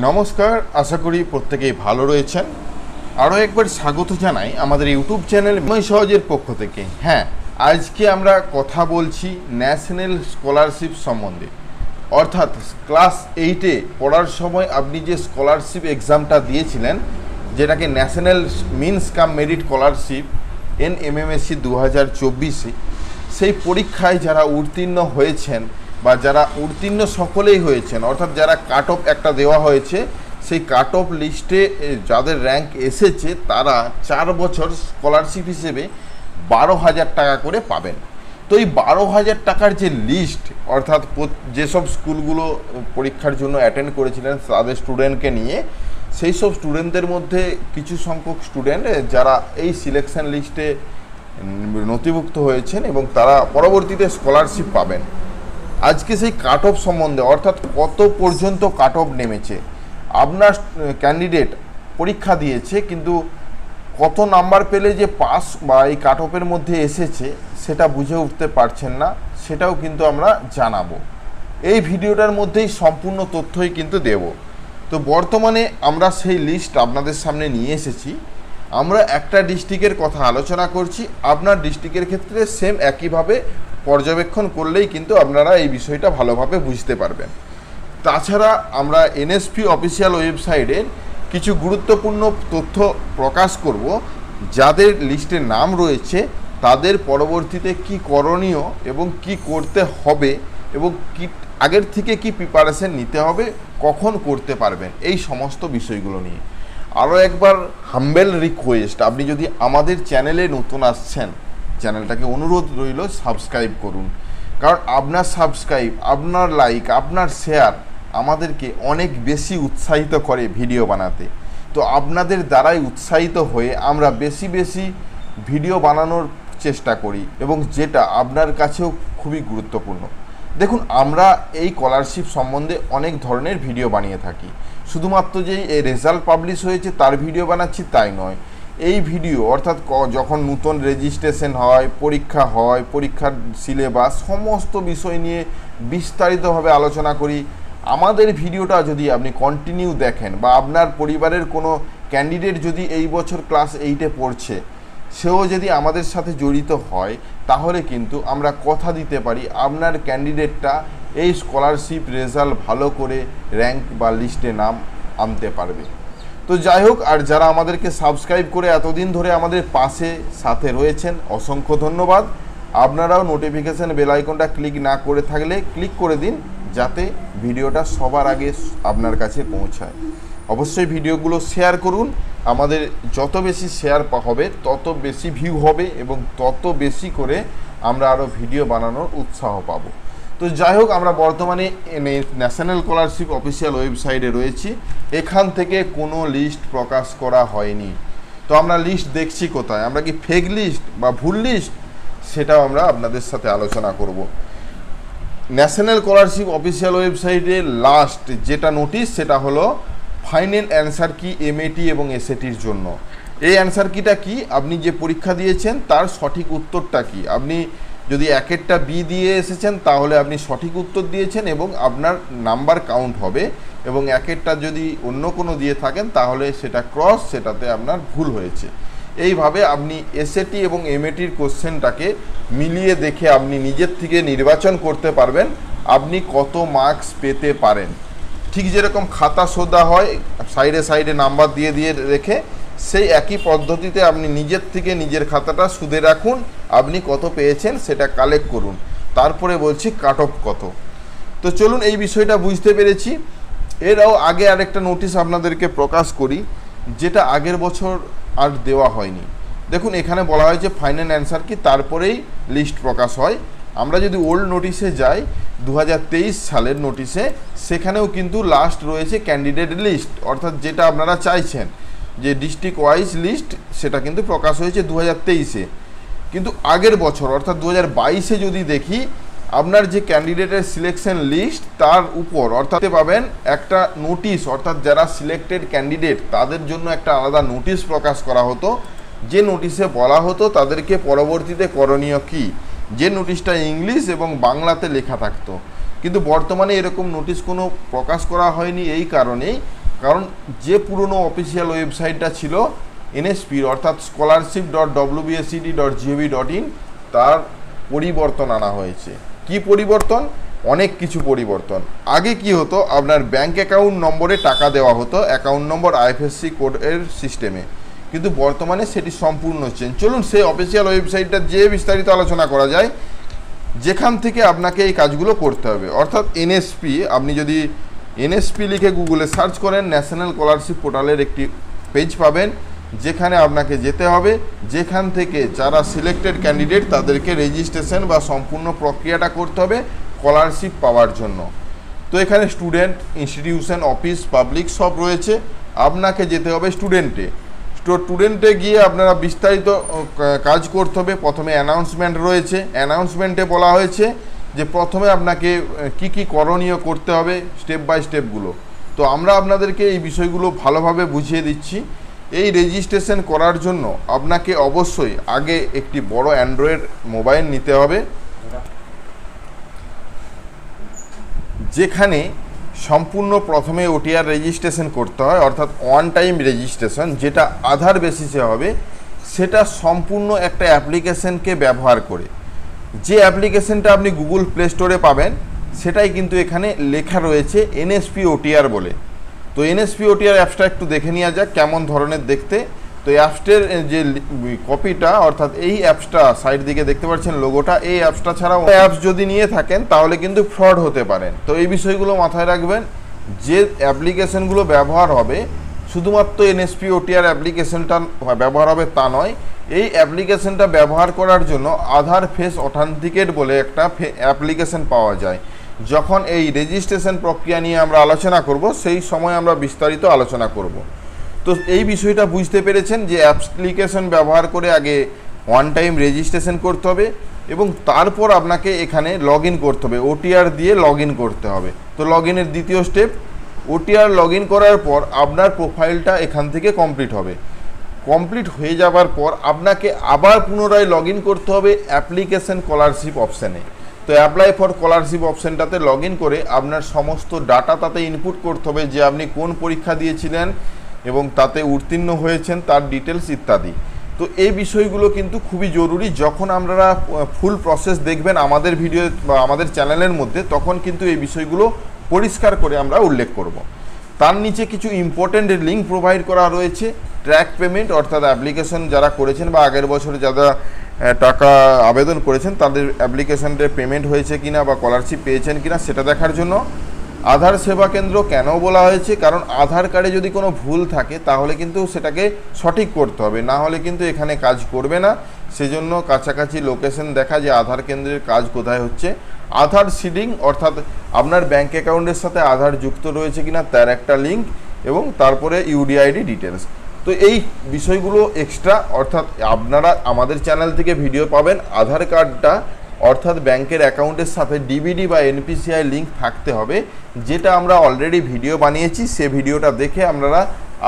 নমস্কার, আশা করি প্রত্যেকেই ভালো রয়েছেন। আরও একবার স্বাগত জানাই আমাদের ইউটিউব চ্যানেল বিময় সহজের পক্ষ থেকে। হ্যাঁ আজকে আমরা কথা বলছি ন্যাশনাল স্কলারশিপ সম্বন্ধে। অর্থাৎ ক্লাস এইটে পড়ার সময় আপনি যে স্কলারশিপ এক্সামটা দিয়েছিলেন, যেটাকে national means cum merit scholarship N M M দু হাজার চব্বিশে, সেই পরীক্ষায় যারা উত্তীর্ণ হয়েছেন বা যারা উত্তীর্ণ সকলেই হয়েছেন, অর্থাৎ যারা কাট অফ একটা দেওয়া হয়েছে, সেই কাট অফ লিস্টে যাদের র্যাঙ্ক এসেছে, তারা চার বছর স্কলারশিপ হিসেবে বারো হাজার টাকা করে পাবেন। তো এই বারো হাজার টাকার যে লিস্ট অর্থাৎ যেসব স্কুলগুলো পরীক্ষার জন্য অ্যাটেন্ড করেছিলেন তাদের স্টুডেন্টকে নিয়ে, সেই সব স্টুডেন্টদের মধ্যে কিছু সংখ্যক স্টুডেন্ট যারা এই সিলেকশন লিস্টে নথিভুক্ত হয়েছেন এবং তারা পরবর্তীতে স্কলারশিপ পাবেন। আজকে সেই কাট অফ সম্বন্ধে, অর্থাৎ কত পর্যন্ত কাট অফ নেমেছে, আপনার ক্যান্ডিডেট পরীক্ষা দিয়েছে, কিন্তু কত নাম্বার পেলে যে পাস বা এই কাট অফের মধ্যে এসেছে, সেটা বুঝে উঠতে পারছেন না, সেটাও কিন্তু আমরা জানাব। এই ভিডিওটার মধ্যেই সম্পূর্ণ তথ্যই কিন্তু দেব। তো বর্তমানে আমরা সেই লিস্ট আপনাদের সামনে নিয়ে এসেছি। আমরা একটা ডিস্ট্রিক্টের কথা আলোচনা করছি, আপনার ডিস্ট্রিক্টের ক্ষেত্রে সেম একইভাবে পর্যবেক্ষণ করলেই কিন্তু আপনারা এই বিষয়টা ভালোভাবে বুঝতে পারবেন। তাছাড়া আমরা এনএসপি অফিসিয়াল ওয়েবসাইটের কিছু গুরুত্বপূর্ণ তথ্য প্রকাশ করব, যাদের লিস্টে নাম রয়েছে, তাদের পরবর্তীতে কি করণীয় এবং কি করতে হবে এবং কি আগের থেকে কি প্রিপারেশন নিতে হবে, কখন করতে পারবেন, এই সমস্ত বিষয়গুলো নিয়ে। আরও একবার হাম্বেল রিকোয়েস্ট আপনি যদি আমাদের চ্যানেলে নতুন আসছেন চ্যানেলটাকে অনুরোধ রইল সাবস্ক্রাইব করুন। কারণ আপনার সাবস্ক্রাইব আপনার লাইক আপনার শেয়ার আমাদেরকে অনেক বেশি উৎসাহিত করে ভিডিও বানাতে। তো আপনাদের দ্বারাই উৎসাহিত হয়ে আমরা বেশি বেশি ভিডিও বানানোর চেষ্টা করি এবং যেটা আপনার কাছেও খুবই গুরুত্বপূর্ণ। দেখুন, আমরা এই স্কলারশিপ সম্বন্ধে অনেক ধরনের ভিডিও বানিয়ে থাকি। শুধুমাত্র যে রেজাল্ট পাবলিশ হয়েছে, তার ভিডিও বানাচ্ছি তাই নয়। এই ভিডিও, অর্থাৎ যখন নতুন রেজিস্ট্রেশন হয়, পরীক্ষা হয়, পরীক্ষার সিলেবাস সমস্ত বিষয় নিয়ে বিস্তারিতভাবে আলোচনা করি, আমাদের ভিডিওটা যদি আপনি কন্টিনিউ দেখেন বা আপনার পরিবারের কোনো ক্যান্ডিডেট যদি এই বছর ক্লাস এইটে পড়ছে, সেও যদি আমাদের সাথে জড়িত হয়, তাহলে কিন্তু আমরা কথা দিতে পারি আপনার ক্যান্ডিডেটটা এই স্কলারশিপ রেজাল্ট ভালো করে র্যাঙ্ক বা লিস্টে নাম আনতে পারবে। তো যাই হোক, আর যারা আমাদেরকে সাবস্ক্রাইব করে এতদিন ধরে আমাদের পাশে, সাথে রয়েছেন, অসংখ্য ধন্যবাদ। আপনারাও নোটিফিকেশান বেল আইকনটা ক্লিক না করে থাকলে ক্লিক করে দিন, যাতে ভিডিওটা সবার আগে আপনার কাছে পৌঁছায়। অবশ্যই ভিডিওগুলো শেয়ার করুন। আমাদের যত বেশি শেয়ার হবে, তত বেশি ভিউ হবে এবং তত বেশি করে আমরা আরও ভিডিও বানানোর উৎসাহ পাবো। তো যাই হোক, আমরা বর্তমানে ন্যাশনাল স্কলারশিপ অফিসিয়াল ওয়েবসাইটে রয়েছি। এখান থেকে কোনো লিস্ট প্রকাশ করা হয়নি। তো আমরা লিস্ট দেখছি কোথায়? আমরা কি ফেক লিস্ট বা ভুল লিস্ট? সেটাও আমরা আপনাদের সাথে আলোচনা করব। ন্যাশনাল স্কলারশিপ অফিসিয়াল ওয়েবসাইটে লাস্ট যেটা নোটিশ সেটা হলো ফাইনাল অ্যান্সার কি এমএটি এবং এসএটির জন্য। এই অ্যান্সার কিটা কি? আপনি যে পরীক্ষা দিয়েছেন, তার সঠিক উত্তরটা কি? আপনি যদি একেরটা বি দিয়ে এসেছেন, তাহলে আপনি সঠিক উত্তর দিয়েছেন এবং আপনার নাম্বার কাউন্ট হবে এবং একেরটা যদি অন্য কোনো দিয়ে থাকেন, তাহলে সেটা ক্রস সেটাতে আপনার ভুল হয়েছে। এইভাবে আপনি এসএটি এবং এমএটির কোশ্চেনটাকে মিলিয়ে দেখে আপনি নিজের থেকে নির্বাচন করতে পারবেন, আপনি কত মার্কস পেতে পারেন। ঠিক যেরকম খাতা সোদা হয় সাইডে সাইডে নাম্বার দিয়ে দিয়ে রেখে সেই একই পদ্ধতিতে আপনি নিজের থেকে নিজের খাতাটা সুদে রাখুন, আপনি কত পেয়েছেন সেটা কালেক্ট করুন। তারপরে বলছি কাট অফ কত। তো চলুন এই বিষয়টা বুঝতে পেরেছি। এরাও আগে আরেকটা নোটিশ আপনাদেরকে প্রকাশ করি, যেটা আগের বছর আর দেওয়া হয়নি। দেখুন, এখানে বলা হয়েছে ফাইনাল অ্যান্সার কি, তারপরেই লিস্ট প্রকাশ হয়। আমরা যদি ওল্ড নোটিশে যাই দু হাজার তেইশ সালের নোটিশে সেখানেও কিন্তু লাস্ট রয়েছে ক্যান্ডিডেট লিস্ট অর্থাৎ যেটা আপনারা চাইছেন। যে ডিস্ট্রিক্ট ওয়াইজ লিস্ট সেটা কিন্তু প্রকাশ হয়েছে দু হাজার তেইশে। কিন্তু আগের বছর, অর্থাৎ দু হাজার বাইশে যদি দেখি, আপনার যে ক্যান্ডিডেটের সিলেকশন লিস্ট তার উপর অর্থাৎ পাবেন একটা নোটিশ অর্থাৎ যারা সিলেক্টেড ক্যান্ডিডেট তাদের জন্য একটা আলাদা নোটিশ প্রকাশ করা হতো। যে নোটিশে বলা হতো, তাদেরকে পরবর্তীতে করণীয় কী? যে নোটিশটা ইংলিশ এবং বাংলাতে লেখা থাকতো। কিন্তু বর্তমানে এরকম নোটিশ কোনো প্রকাশ করা হয়নি এই কারণেই। কারণ যে পুরনো অফিসিয়াল ওয়েবসাইটটা ছিল এনএসপির অর্থাৎ scholarship dot WBACD dot GOV dot in তার পরিবর্তন আনা হয়েছে। কি পরিবর্তন? অনেক কিছু পরিবর্তন। আগে কি হতো? আপনার ব্যাংক অ্যাকাউন্ট নম্বরে টাকা দেওয়া হতো অ্যাকাউন্ট নম্বর আইএফএসসি কোডের সিস্টেমে কিন্তু বর্তমানে সেটি সম্পূর্ণ চেঞ্জ চলুন সেই অফিসিয়াল ওয়েবসাইটটা যে বিস্তারিত আলোচনা করা যায়, যেখান থেকে আপনাকে এই কাজগুলো করতে হবে। অর্থাৎ এনএসপি আপনি যদি এনএসপি লিখে গুগলে সার্চ করেন, ন্যাশনাল স্কলারশিপ পোর্টালের একটি পেজ পাবেন, যেখানে আপনাকে যেতে হবে। যেখান থেকে যারা সিলেক্টেড ক্যান্ডিডেট, তাদেরকে রেজিস্ট্রেশন বা সম্পূর্ণ প্রক্রিয়াটা করতে হবে স্কলারশিপ পাওয়ার জন্য। তো এখানে স্টুডেন্ট, ইনস্টিটিউশন, অফিস, পাবলিক সব রয়েছে। আপনাকে যেতে হবে স্টুডেন্টে। তো স্টুডেন্টে গিয়ে আপনারা বিস্তারিত কাজ করতে হবে। প্রথমে অ্যানাউন্সমেন্ট রয়েছে। অ্যানাউন্সমেন্টে বলা হয়েছে যে প্রথমে আপনাকে কি কি করণীয় করতে হবে স্টেপ বাই স্টেপগুলো তো আমরা আপনাদেরকে এই বিষয়গুলো ভালোভাবে বুঝিয়ে দিচ্ছি। এই রেজিস্ট্রেশন করার জন্য আপনাকে অবশ্যই আগে একটি বড় অ্যান্ড্রয়েড মোবাইল নিতে হবে। যেখানে সম্পূর্ণ প্রথমে ওটিআর রেজিস্ট্রেশন করতে হয়, অর্থাৎ ওয়ান টাইম রেজিস্ট্রেশন যেটা আধার বেসিসে হবে, সেটা সম্পূর্ণ একটা অ্যাপ্লিকেশনকে ব্যবহার করে। যে অ্যাপ্লিকেশনটা আপনি গুগল প্লে স্টোরে পাবেন, সেটাই কিন্তু এখানে লেখা রয়েছে এনএসপি ওটিআর বলে। তো এনএসপি ওটিআর অ্যাপসটা একটু দেখে নেওয়া যাক, কেমন ধরনের দেখতে। তো অ্যাপসটের যে কপিটা, অর্থাৎ এই অ্যাপসটা সাইড দিকে দেখতে পাচ্ছেন লোগোটা, এই অ্যাপসটা ছাড়াও অ্যাপস যদি নিয়ে থাকেন, তাহলে কিন্তু ফ্রড হতে পারেন। তো এই বিষয়গুলো মাথায় রাখবেন, যে অ্যাপ্লিকেশনগুলো ব্যবহার হবে, শুধুমাত্র এনএসপি ওটিআর অ্যাপ্লিকেশনটা ব্যবহার হবে তা নয় এই অ্যাপ্লিকেশনটা ব্যবহার করার জন্য আধার ফেস অথেন্টিকেট বলে একটা অ্যাপ্লিকেশন পাওয়া যায়। যখন এই রেজিস্ট্রেশন প্রক্রিয়া নিয়ে আমরা আলোচনা করব, সেই সময় আমরা বিস্তারিত আলোচনা করব। তো এই বিষয়টা বুঝতে পেরেছেন যে অ্যাপ্লিকেশন ব্যবহার করে আগে ওয়ান টাইম রেজিস্ট্রেশন করতে হবে এবং তারপর আপনাকে এখানে লগ করতে হবে ওটিআর দিয়ে লগ করতে হবে। তো লগ দ্বিতীয় স্টেপ ওটিআর লগ করার পর আপনার প্রোফাইলটা এখান থেকে কমপ্লিট হবে। কমপ্লিট হয়ে যাবার পর আপনাকে আবার পুনরায় লগ করতে হবে অ্যাপ্লিকেশন স্কলারশিপ অপশানে তো অ্যাপ্লাই ফর স্কলারশিপ অপশানটাতে লগ করে আপনার সমস্ত ডাটা তাতে ইনপুট করতে হবে যে আপনি কোন পরীক্ষা দিয়েছিলেন এবং তাতে উত্তীর্ণ হয়েছেন, তার ডিটেলস ইত্যাদি। তো এই বিষয়গুলো কিন্তু খুবই জরুরি। যখন আপনারা ফুল প্রসেস দেখবেন আমাদের ভিডিও বা আমাদের চ্যানেলের মধ্যে, তখন কিন্তু এই বিষয়গুলো পরিষ্কার করে আমরা উল্লেখ করব। তার নিচে কিছু ইম্পর্টেন্ট লিঙ্ক প্রোভাইড করা রয়েছে। ট্র্যাক পেমেন্ট অর্থাৎ অ্যাপ্লিকেশন যারা করেছেন বা আগের বছরে যারা টাকা আবেদন করেছেন, তাদের অ্যাপ্লিকেশনের পেমেন্ট হয়েছে কিনা বা স্কলারশিপ পেয়েছেন কিনা সেটা দেখার জন্য আধার সেবা কেন্দ্র কেন বলা হয়েছে? কারণ আধার কার্ডে যদি কোনো ভুল থাকে, তাহলে কিন্তু সেটাকে সঠিক করতে হবে। না হলে কিন্তু এখানে কাজ করবে না। সেজন্য কাছাকাছি লোকেশন দেখা যে আধার কেন্দ্রের কাজ কোথায় হচ্ছে। আধার সিডিং অর্থাৎ আপনার ব্যাঙ্ক অ্যাকাউন্টের সাথে আধার যুক্ত রয়েছে কিনা, তার একটা লিঙ্ক এবং তারপরে ইউডিআইডি ডিটেলস তো এই বিষয়গুলো এক্সট্রা অর্থাৎ আপনারা আমাদের চ্যানেল থেকে ভিডিও পাবেন। আধার কার্ডটা অর্থাৎ ব্যাংকের অ্যাকাউন্টের সাথে ডিবিডি বা এনপিসিআই লিঙ্ক থাকতে হবে। যেটা আমরা অলরেডি ভিডিও বানিয়েছি, সে ভিডিওটা দেখে আপনারা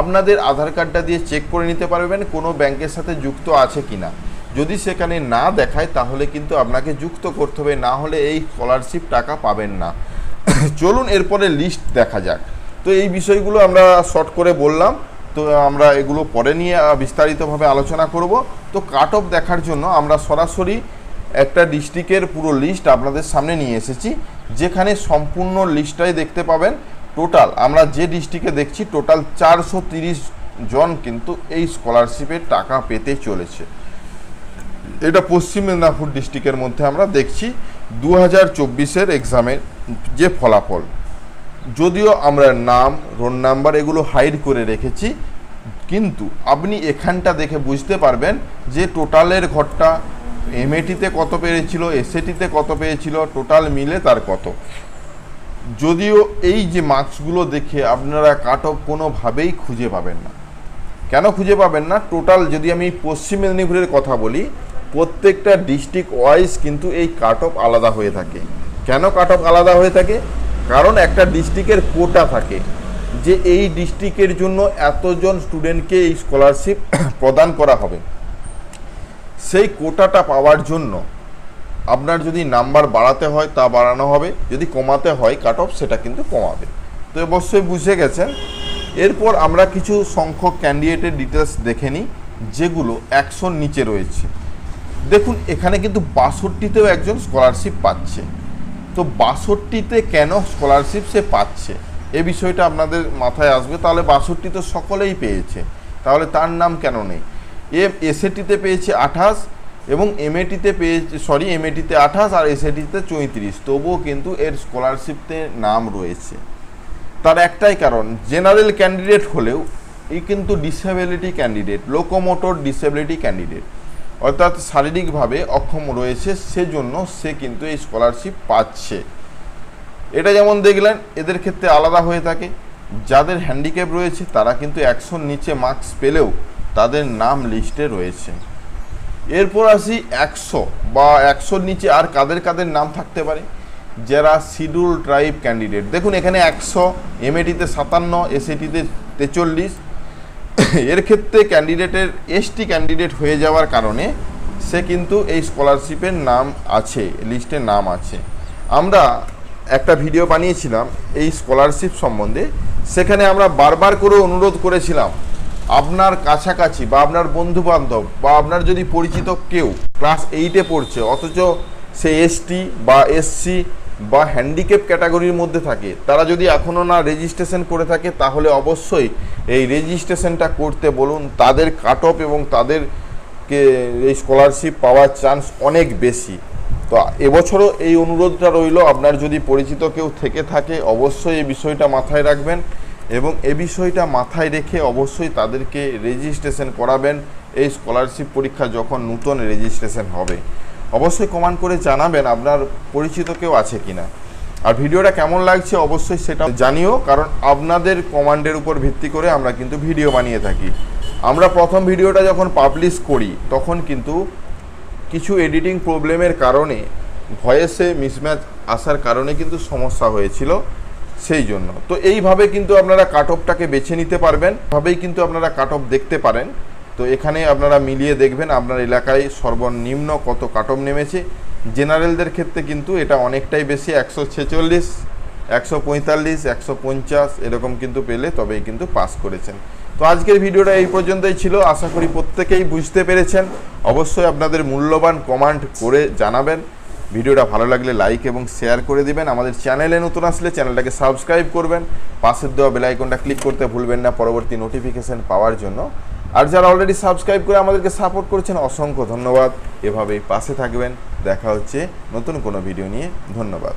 আপনাদের আধার কার্ডটা দিয়ে চেক করে নিতে পারবেন কোনো ব্যাংকের সাথে যুক্ত আছে কি না যদি সেখানে না দেখায়, তাহলে কিন্তু আপনাকে যুক্ত করতে হবে, না হলে এই স্কলারশিপ টাকা পাবেন না। চলুন এরপরে লিস্ট দেখা যাক। তো এই বিষয়গুলো আমরা শর্ট করে বললাম। তো আমরা এগুলো পরে নিয়ে বিস্তারিতভাবে আলোচনা করব। তো কাট অফ দেখার জন্য আমরা সরাসরি একটা ডিস্ট্রিক্টের পুরো লিস্ট আপনাদের সামনে নিয়ে এসেছি, যেখানে সম্পূর্ণ লিস্টটাই দেখতে পাবেন। টোটাল আমরা যে ডিস্ট্রিক্টে দেখছি টোটাল চারশো জন কিন্তু এই স্কলারশিপের টাকা পেতে চলেছে। এটা পশ্চিম মেদিনীপুর ডিস্ট্রিক্টের মধ্যে আমরা দেখছি দু হাজার চব্বিশের এক্সামের যে ফলাফল। যদিও আমরা নাম, রোল নাম্বার এগুলো হাইড করে রেখেছি, কিন্তু আপনি এখানটা দেখে বুঝতে পারবেন যে টোটালের ঘরটা এমএটিতে কত পেয়েছিল এসএটিতে কত পেয়েছিল, টোটাল মিলে তার কত। যদিও এই যে মার্কসগুলো দেখে আপনারা কাট অফ কোনোভাবেই খুঁজে পাবেন না। কেন খুঁজে পাবেন না? টোটাল যদি আমি পশ্চিম মেদিনীপুরের কথা বলি, প্রত্যেকটা ডিস্ট্রিক্ট ওয়াইজ কিন্তু এই কাট অফ আলাদা হয়ে থাকে। কেন কাট অফ আলাদা হয়ে থাকে? কারণ একটা ডিস্ট্রিক্টের কোটা থাকে যে এই ডিস্ট্রিক্টের জন্য এতজন স্টুডেন্টকে এই স্কলারশিপ প্রদান করা হবে। সেই কোটাটা পাওয়ার জন্য আপনার যদি নাম্বার বাড়াতে হয় তা বাড়ানো হবে, যদি কমাতে হয় কাট অফ সেটা কিন্তু কমাবে। তো অবশ্যই বুঝে গেছেন। এরপর আমরা কিছু সংখ্যক ক্যান্ডিডেটের ডিটেলস দেখে নিই, যেগুলো একশোর নিচে রয়েছে। দেখুন, এখানে কিন্তু বাষট্টিতেও একজন স্কলারশিপ পাচ্ছে। তো বাষট্টিতে কেন স্কলারশিপ সে পাচ্ছে? এ বিষয়টা আপনাদের মাথায় আসবে। তাহলে বাষট্টি তো সকলেই পেয়েছে। তাহলে তার নাম কেন নেই? এ এসএটিতে পেয়েছে আঠাশ এবং এমএটিতে পেয়েছে সরি এমএটিতে আঠাশ আর এসএটিতে চৌত্রিশ। তবুও কিন্তু এর স্কলারশিপতে নাম রয়েছে। তার একটাই কারণ জেনারেল ক্যান্ডিডেট হলেও এই কিন্তু disability candidate locomotor disability candidate অর্থাৎ শারীরিকভাবে অক্ষম রয়েছে, সেজন্য সে কিন্তু এই স্কলারশিপ পাচ্ছে। এটা যেমন দেখলেন, এদের ক্ষেত্রে আলাদা হয়ে থাকে। যাদের হ্যান্ডিক্যাপ রয়েছে, তারা কিন্তু একশোর নিচে মার্কস পেলেও তাদের নাম লিস্টে রয়েছে। এরপর আসি একশো, বা একশোর নিচে আর কাদের কাদের নাম থাকতে পারে? যারা শিডিউল ট্রাইব ক্যান্ডিডেট দেখুন, এখানে একশো এমএটিতে সাতান্ন এসএটিতে তেচল্লিশ এর ক্ষেত্রে ক্যান্ডিডেটের এসটি ক্যান্ডিডেট হয়ে যাওয়ার কারণে সে কিন্তু এই স্কলারশিপের নাম আছে লিস্টে নাম আছে। আমরা একটা ভিডিও বানিয়েছিলাম এই স্কলারশিপ সম্বন্ধে, সেখানে আমরা বারবার করে অনুরোধ করেছিলাম, আপনার কাছাকাছি বা আপনার বন্ধু বান্ধব বা আপনার যদি পরিচিত কেউ ক্লাস এইটে পড়ছে, অথচ সে এসটি বা এসসি বা হ্যান্ডিক্যাপ ক্যাটাগরির মধ্যে থাকে, তারা যদি এখনও না রেজিস্ট্রেশন করে থাকে, তাহলে অবশ্যই এই রেজিস্ট্রেশনটা করতে বলুন। তাদের কাট অফ এবং তাদেরকে এই স্কলারশিপ পাওয়ার চান্স অনেক বেশি। তো এবছরও এই অনুরোধটা রইল, আপনার যদি পরিচিত কেউ থেকে থাকে, অবশ্যই এই বিষয়টা মাথায় রাখবেন এবং এ বিষয়টা মাথায় রেখে অবশ্যই তাদেরকে রেজিস্ট্রেশন করাবেন। এই স্কলারশিপ পরীক্ষা যখন নূতন রেজিস্ট্রেশন হবে। অবশ্যই কমেন্ট করে জানাবেন আপনার পরিচিত কেউ আছে কিনা। আর ভিডিওটা কেমন লাগছে অবশ্যই সেটা জানিও, কারণ আপনাদের কমান্ডের উপর ভিত্তি করে আমরা কিন্তু ভিডিও বানিয়ে থাকি। আমরা প্রথম ভিডিওটা যখন পাবলিশ করি, তখন কিন্তু কিছু এডিটিং প্রবলেমের কারণে, ভয়েসে মিসম্যাচ আসার কারণে কিন্তু সমস্যা হয়েছিল সেই জন্য। তো এইভাবে কিন্তু আপনারা কাট অফটাকে বেছে নিতে পারবেন ভাবেই কিন্তু আপনারা কাট অফ দেখতে পারেন। তো এখানে আপনারা মিলিয়ে দেখবেন আপনার এলাকায় সর্বনিম্ন কত কাট অফ নেমেছে। জেনারেলদের ক্ষেত্রে কিন্তু এটা অনেকটাই বেশি, একশো ছেচল্লিশ, একশো পঁয়তাল্লিশ, একশো পঞ্চাশ এরকম কিন্তু পেলে তবেই কিন্তু পাস করেছেন। তো আজকের ভিডিওটা এই পর্যন্তই ছিল। আশা করি প্রত্যেকেই বুঝতে পেরেছেন। অবশ্যই আপনাদের মূল্যবান কমেন্ট করে জানাবেন। ভিডিওটা ভালো লাগলে লাইক এবং শেয়ার করে দিবেন। আমাদের চ্যানেলে নতুন আসলে চ্যানেলটাকে সাবস্ক্রাইব করবেন। পাশের দেওয়া বেল আইকনটা ক্লিক করতে ভুলবেন না। পরবর্তী নোটিফিকেশন পাওয়ার জন্য আর যারা অলরেডি সাবস্ক্রাইব করে আমাদেরকে সাপোর্ট করছেন, অসংখ্য ধন্যবাদ। এভাবেই পাশে থাকবেন। দেখা হচ্ছে নতুন কোনো ভিডিও নিয়ে। ধন্যবাদ।